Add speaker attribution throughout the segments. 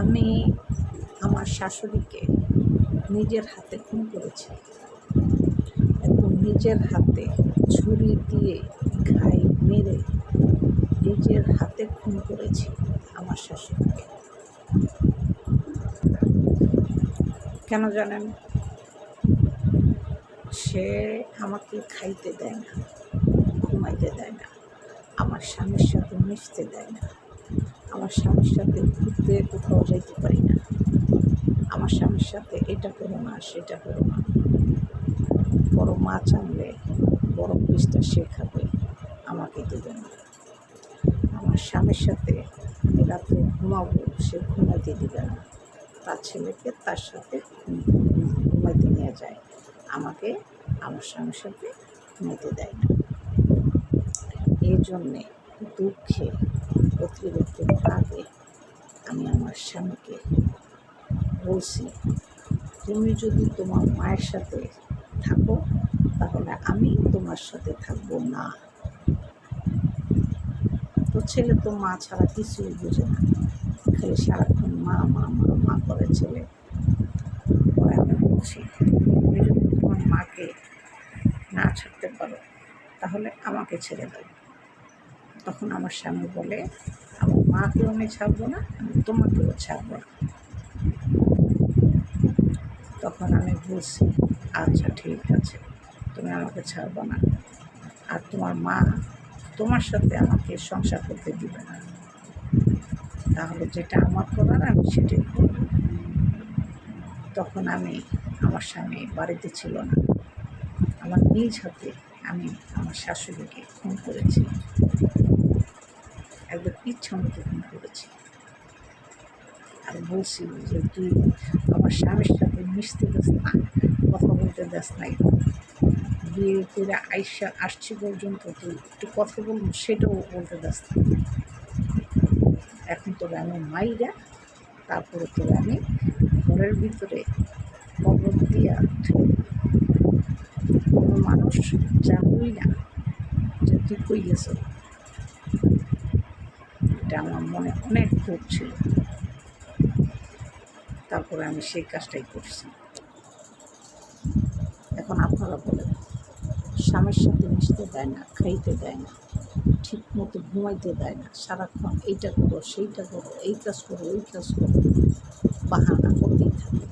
Speaker 1: আমি আমার শাশুড়িকে নিজের হাতে খুন করেছি এবং নিজের হাতে ছুরি দিয়ে ঘাই মেরে নিজের হাতে খুন করেছি আমার শাশুড়িকে। কেন জানেন? সে আমাকে খাইতে দেয় না, ঘুমাইতে দেয় না, আমার স্বামীর সাথে মিশতে দেয় না। আমার স্বামীর সাথে ঘুরতে কোথাও যাইতে পারি না। আমার স্বামীর সাথে এটা করো না, সেটা করো না। বড় মাছ আনলে, বড় পিসটা সে খাবে, আমাকে দেবে না। আমার স্বামীর সাথে আমি রাত্রে ঘুমাবো, সে ঘুমাইতে দিবে না। তার ছেলেকে তার সাথে ঘুমাইতে নিয়ে যায়। আমাকে আমার স্বামীর সাথে ঘুমাইতে দেয় না। এই জন্যে দুঃখে অতিরিক্ত রাগে আমি আমার স্বামীকে বলছি, তুমি যদি তোমার মায়ের সাথে থাকো, তাহলে আমি তোমার সাথে থাকব না। তো ছেলে তো মা ছাড়া কিছুই বোঝে না। খালি সারাক্ষণ মা মা মা মা করে ছেলে। আমি বলছি, তুমি যদি তোমার মাকে না ছাড়তে পারো, তাহলে আমাকে ছেড়ে দাও। তখন আমার স্বামী বলে, আমার মাকেও আমি ছাড়বো না, আমি তোমাকেও ছাড়বো না। তখন আমি বলছি আচ্ছা ঠিক আছে, তুমি আমাকে ছাড়বো না। আর তোমার মা তোমার সাথে আমাকে সংসার করতে দিবে না। তাহলে যেটা আমার করার, আমি সেটাই করব। তখন আমি, আমার স্বামী বাড়িতে ছিল না। আমার নিজ হাতে আমি আমার শাশুড়িকে খুন করেছি। ইচ্ছা মতো খুন করেছি। আর বলছি যে তুই আমার স্বামীর সাথে মিশতে দেস না, কথা বলতে দেস নাই বিয়ে করে আইসা আসছি পর্যন্ত তুই একটু কথা বলব, সেটাও বলতে দেস না। এখন তোকে আমি মাইরা, তারপরে তোকে আমি ঘরের ভিতরে কবর দিয়া কোনো মানুষ জানবই না যে তুই কই গেছ এটা আমার মনে অনেক ক্ষোভ ছিল। তারপরে আমি সেই কাজটাই করছি। এখন আপনারা বলেন, স্বামীর সাথে মিশতে দেয় না, খাইতে দেয় না ঠিক মতো ঘুমাইতে দেয় না, সারাক্ষণ এইটা করো, সেইটা করো, এই কাজ করো, ওই কাজ করো, বাহানা করতেই থাকে।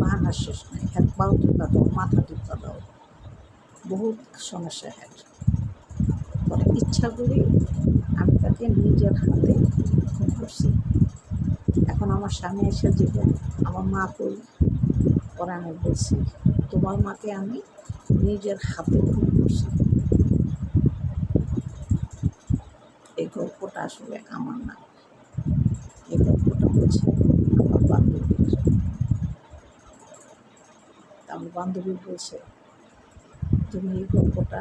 Speaker 1: বাহানার শেষ নাই, এক পাও টিপা দাও, মাথা টিপা দাও, বহুত সমস্যা হয় ইচ্ছা করি আমি তাকে নিজের হাতে খুন করছি। এখন আমার স্বামী এসে যেটা আমার মা কই পরে আমি বলছি, তোমার মাকে আমি নিজের হাতে খুন করছি। এই গল্পটা আসলে আমার না। এই গল্পটা হচ্ছে আমার বান্ধবীর। আমার বান্ধবী বলছে, তুমি এই গল্পটা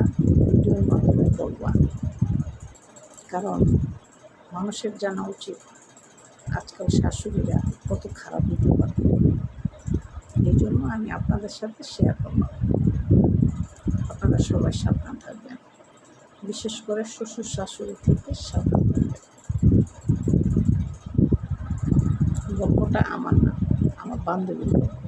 Speaker 1: ভিডিওর মাধ্যমে বলবা। কারণ মানুষের জানা উচিত আজকাল শাশুড়িরা কত খারাপ হতে পারে এই জন্য আমি আপনাদের সাথে শেয়ার করলাম আপনারা সবাই সাবধান থাকবেন। বিশেষ করে শ্বশুর শাশুড়ি থেকে সাবধান থাকবেন। গল্পটা আমার না, আমার বান্ধবীর গল্প।